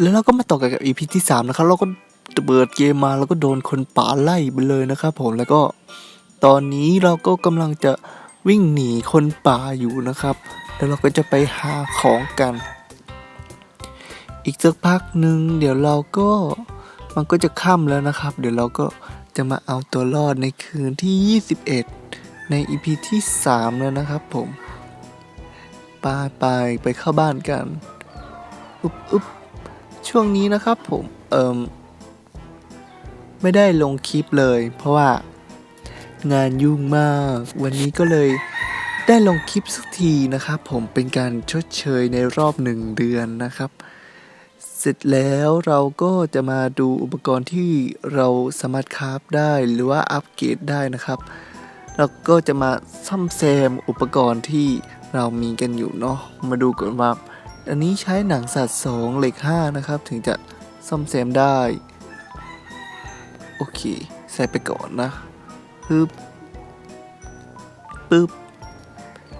แล้วเราก็มาต่อกันกับ EP ที่3นะครับ เราก็เปิดเกมมาแล้วก็โดนคนป่าไล่ไปเลยนะครับผมแล้วก็ตอนนี้เราก็กำลังจะวิ่งหนีคนป่าอยู่นะครับ แล้วเราก็จะไปหาของกัน อีกสักพักหนึ่งเดี๋ยวเราก็มันก็จะค่ำแล้วนะครับ เดี๋ยวเราก็จะมาเอาตัวรอดในคืนที่ 21 ใน EP ที่ 3 แล้วนะครับผม ไปไปไปเข้าบ้านกัน อุ๊บอุ๊บ ช่วงนี้นะครับผมเอิมไม่ได้ลงคลิปเลย เพราะว่างานยุ่งมาก วันนี้ก็เลยได้ลงคลิปสักทีนะครับผมเป็นการชดเชยในรอบหนึ่งเดือนนะครับ เสร็จแล้วเราก็จะมาดูอุปกรณ์ที่เราสามารถคราฟได้หรือว่าอัปเกรดได้นะครับเราก็จะมาซ่อมแซมอุปกรณ์ที่เรามีกันอยู่เนาะมาดูก่อนว่า อันนี้ใช้หนังสัตว์สองเหล็กห้านะครับ ถึงจะซ่อมแซมได้ โอเค ใส่ไปก่อนนะปึ๊บปึ๊บ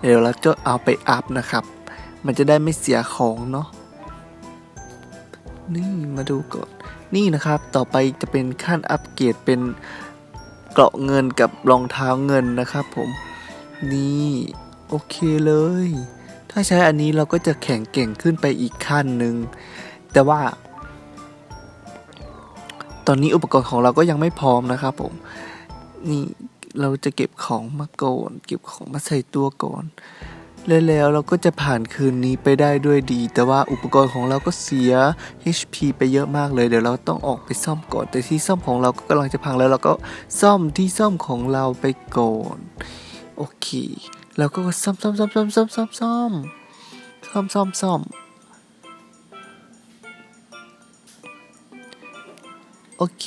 เดี๋ยวเราจะเอาไปอัพนะครับ มันจะได้ไม่เสียของเนาะนี่มาดูก่อน นี่นะครับต่อไปจะเป็นขั้นอัปเกรดเป็นเกราะเงินกับรองเท้าเงินนะครับผม นี่ โอเคเลย ถ้าใช้อันนี้เราก็จะแข็งเก่งขึ้นไปอีกขั้นหนึ่ง แต่ว่า ตอนนี้อุปกรณ์ของเราก็ยังไม่พร้อมนะครับผม นี่เราจะเก็บของมาก่อนเก็บของมาใส่ตัวก่อนแล้วแล้วเราก็จะผ่านคืนนี้ไปได้ด้วยดี แต่ว่าอุปกรณ์ของเราก็เสีย HP ไปเยอะมากเลย เดี๋ยวเราต้องออกไปซ่อมก่อน แต่ที่ซ่อมของเราก็กำลังจะพังแล้วเราก็ซ่อมที่ซ่อมของเราไปก่อน โอเค เราก็ซ่อมซ่อมซ่อมซ่อมซ่อมซ่อมซ่อมซ่อมซ่อมซ่อมโอเค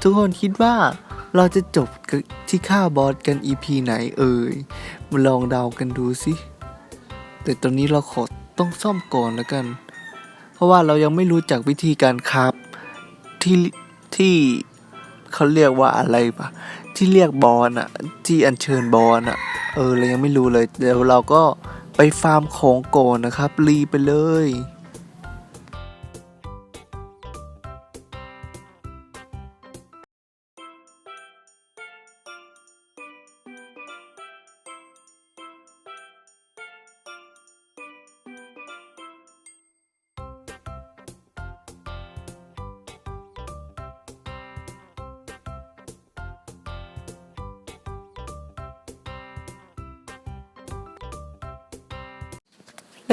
ทุกคนคิดว่าเราจะจบที่ฆ่าบอสกัน EP ไหนเอ่ย มาลองเดากันดูสิ แต่ตอนนี้เราขอต้องซ่อมก่อนแล้วกัน เพราะว่าเรายังไม่รู้จักวิธีการคราฟที่ที่เขาเรียกว่าอะไรปะ ที่เรียกบอลอะที่อัญเชิญบอลอะเออเรายังไม่รู้เลยเดี๋ยวเราก็ไปฟาร์มของก่อนนะครับรีไปเลย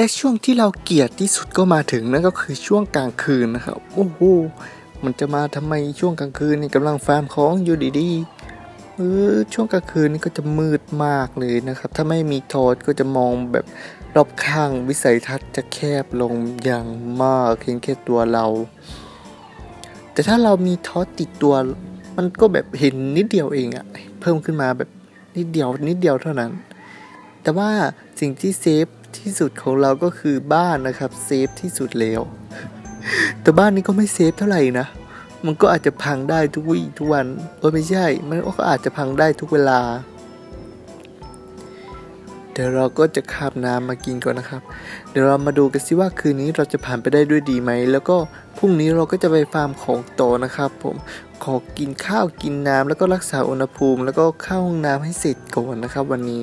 และช่วงที่เราเกลียดที่สุดก็มาถึงนั่นก็คือช่วงกลางคืนนะครับโอ้โหมันจะมาทำไมช่วงกลางคืนนี่กำลังฟาร์มของอยู่ดีๆเออช่วงกลางคืนนี่ก็จะมืดมากเลยนะครับ ถ้าไม่มีทอดก็จะมองแบบรอบข้างวิสัยทัศน์จะแคบลงอย่างมากเพียงแค่ตัวเรา แต่ถ้าเรามีทอดติดตัว มันก็แบบเห็นนิดเดียวเองอะเพิ่มขึ้นมาแบบนิดเดียวนิดเดียวเท่านั้น แต่ว่าสิ่งที่เซฟ ที่สุดของเราก็คือบ้านนะครับเซฟที่สุดแล้ว แต่บ้านนี้ก็ไม่เซฟเท่าไหร่นะ มันก็อาจจะพังได้ทุกวี่ทุกวัน เออไม่ใช่ มันก็อาจจะพังได้ทุกเวลา เดี๋ยวเราก็จะคาบน้ำมากินก่อนนะครับ เดี๋ยวเรามาดูกันสิว่าคืนนี้เราจะผ่านไปได้ด้วยดีไหม แล้วก็พรุ่งนี้เราก็จะไปฟาร์มของโตอนะครับผม ขอกินข้าวกินน้ำแล้วก็รักษาอุณหภูมิ แล้วก็เข้าห้องน้ำให้เสร็จก่อนนะครับ วันนี้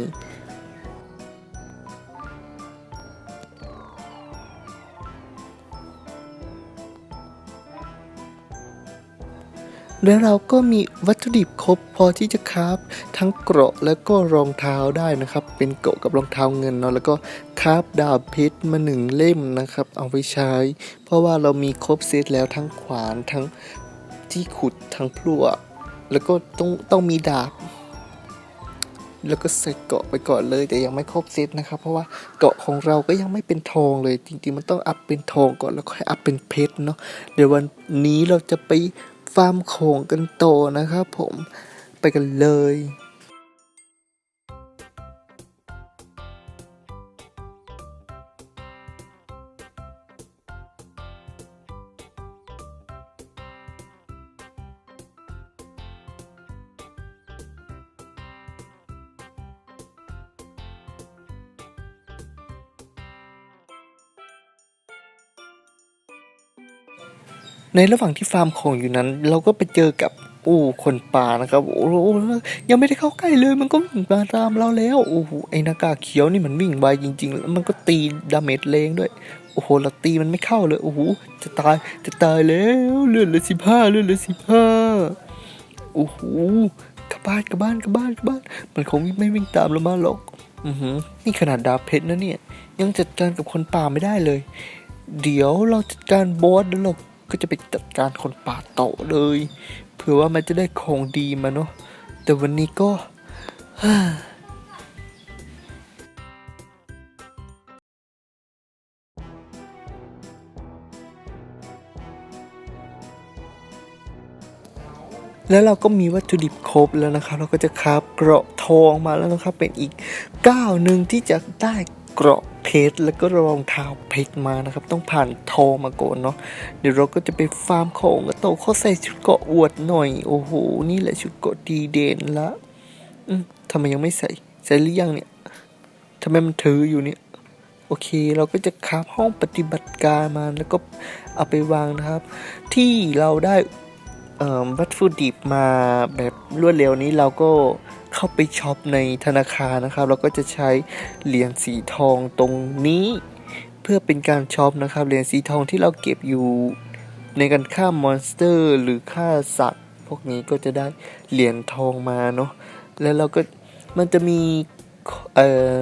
แล้วเราก็มีวัตถุดิบครบพอที่จะคราฟทั้งเกราะแล้วก็รองเท้าได้นะครับ เป็นเกราะกับรองเท้าเงินเนาะแล้วก็คราฟดาบเพชรมาหนึ่งเล่มนะครับ เอาไปใช้ เพราะว่าเรามีครบเซตแล้วทั้งขวานทั้งที่ขุดทั้งพลั่วแล้วก็ต้องต้องมีดาบแล้วก็ใส่เกาะไปก่อนเลยแต่ยังไม่ครบเซตนะครับ เพราะว่าเกาะของเราก็ยังไม่เป็นทองเลย จริงๆมันต้องอัพเป็นทองก่อนแล้วค่อยอัพเป็นเพชรเนาะเดี๋ยววันนี้เราจะไป ฟาร์มโขงกันโตนะครับผมไปกันเลย ในระหว่างที่ฟาร์มของอยู่นั้น เราก็ไปเจอกับโอ้คนป่านะครับโอ้โหยังไม่ได้เข้าใกล้เลย มันก็วิ่งมาตามเราแล้วโอ้โหไอ้นากาเขียวนี่มันวิ่งไวจริง ๆ แล้วมันก็ตีดาเมจแรงด้วยโอ้โหเราตีมันไม่เข้าเลยโอ้โหจะตายจะตายแล้วเลือดเหลือสิบห้าเลือดเหลือสิบห้าโอ้โหกลับบ้านกลับบ้านกลับบ้านกลับบ้าน มันคงไม่วิ่งตามเรามาหรอกอือหือนี่ขนาดดาเพชรนะเนี่ย ยังจัดการกับคนป่าไม่ได้เลย เดี๋ยวเราจัดการบอสแล้วเรา ก็จะไปจัดการคนป่าต่อเลย เผื่อว่ามันจะได้ของดีมาเนาะแต่วันนี้ก็แล้วเราก็มีวัตถุดิบครบแล้วนะครับ เราก็จะคราบเกราะทองมาแล้วนะครับ เป็นอีกก้าวหนึ่งที่จะได้ เกราะเพชรแล้วก็รองเท้าเพชรมานะครับ ต้องผ่านทอมาก่อนเนาะเดี๋ยวเราก็จะไปฟาร์มของกระโตเขาใส่ชุดเกาะอวดหน่อย โอ้โห นี่แหละชุดเกาะดีเด่นละอืมทำไมยังไม่ใส่ใส่หรือยังเนี่ยทำไมมันถืออยู่เนี่ยโอเค เราก็จะคราบห้องปฏิบัติการมาแล้วก็เอาไปวางนะครับ ที่เราได้เอ่อวัตถุดิบมาแบบรวดเร็วนี้เราก็ เข้าไปช็อปในธนาคารนะครับ เราก็จะใช้เหรียญสีทองตรงนี้ เพื่อเป็นการช็อปนะครับเหรียญสีทองที่เราเก็บอยู่ในการฆ่ามอนสเตอร์ หรือฆ่าสัตว์ พวกนี้ก็จะได้เหรียญทองมาเนาะแล้วเราก็มันจะมีเอ่อ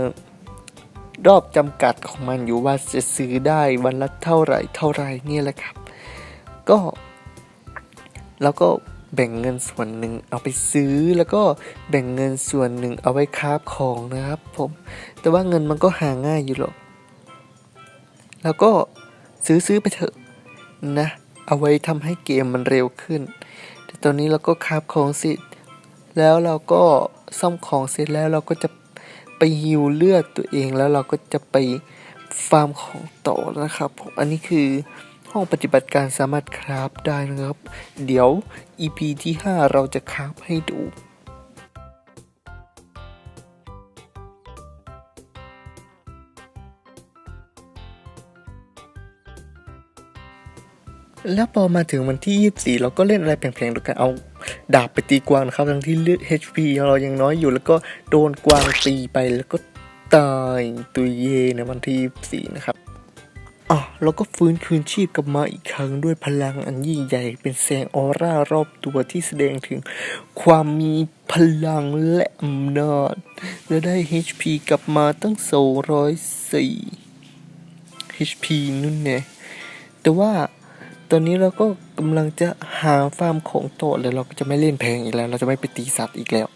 รอบจำกัดของมันอยู่ว่าจะซื้อได้วันละเท่าไหร่เท่าไหร่เนี่ยแหละครับ ก็แล้วก็ แบ่งเงินส่วนหนึ่งเอาไปซื้อ แล้วก็แบ่งเงินส่วนหนึ่งเอาไว้ค้าของนะครับผมแต่ว่าเงินมันก็หาง่ายอยู่หรอกแล้วก็ซื้อซื้อไปเถอะนะ เอาไว้ทำให้เกมมันเร็วขึ้น แต่ตอนนี้เราก็คราบของเสร็จแล้วเราก็ซ่อมของเสร็จแล้วเราก็จะไปฮิวเลือดตัวเองแล้วเราก็จะไปฟาร์มของต่อนะครับผมอันนี้คือ ห้องปฏิบัติการสามารถคราฟได้นะครับ เดี๋ยว EP ที่ 5 เราจะคราฟให้ดูแล้วพอมาถึงวันที่ 24 เราก็เล่นอะไรแผงๆโดยการเอาดาบไปตีกวางนะครับ ทั้งที่เลือด HP เรายังน้อยอยู่ แล้วก็โดนกวางตีไปแล้วก็ตายตุยเยในวันที่ 24 นะครับ อะเราก็ฟื้นคืนชีพกลับมาอีกครั้งด้วยพลังอันยิ่งใหญ่ เป็นแสงออร่ารอบตัวที่แสดงถึงความมีพลังและอำนาจ และได้ HP กลับมาตั้ง 204 HP นู่นแน่แต่ว่าตอนนี้เราก็กำลังจะหาฟาร์มของโตแล้วเราก็จะไม่เล่นแพงอีกแล้ว เราจะไม่ไปตีสัตว์อีกแล้ว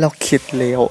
เราคิดแล้ว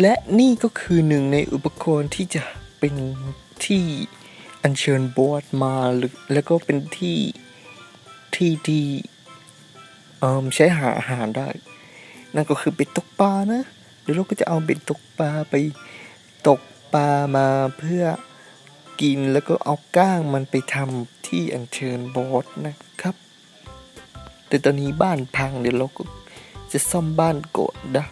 และนี่ก็คือหนึ่งในอุปกรณ์ที่จะเป็นที่อัญเชิญบอสมาหรือแล้วก็เป็นที่ที่ที่เอ่มใช้หาอาหารได้ นั่นก็คือเบ็ดตกปลานะเดี๋ยวเราก็จะเอาเบ็ดตกปลาไปตกปลามาเพื่อกินแล้วก็เอาก้างมันไปทำที่อัญเชิญบอสนะครับ แต่ตอนนี้บ้านพังเดี๋ยวเราก็จะซ่อมบ้านก่อนนะ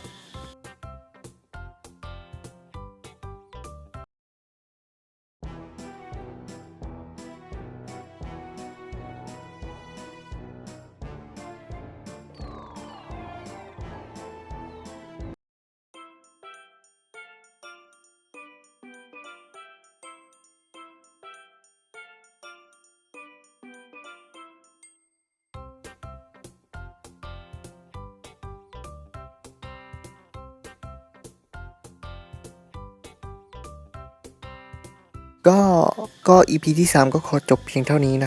ก็ก็ EP ที่ 3 ก็ขอจบเพียงเท่านี้นะ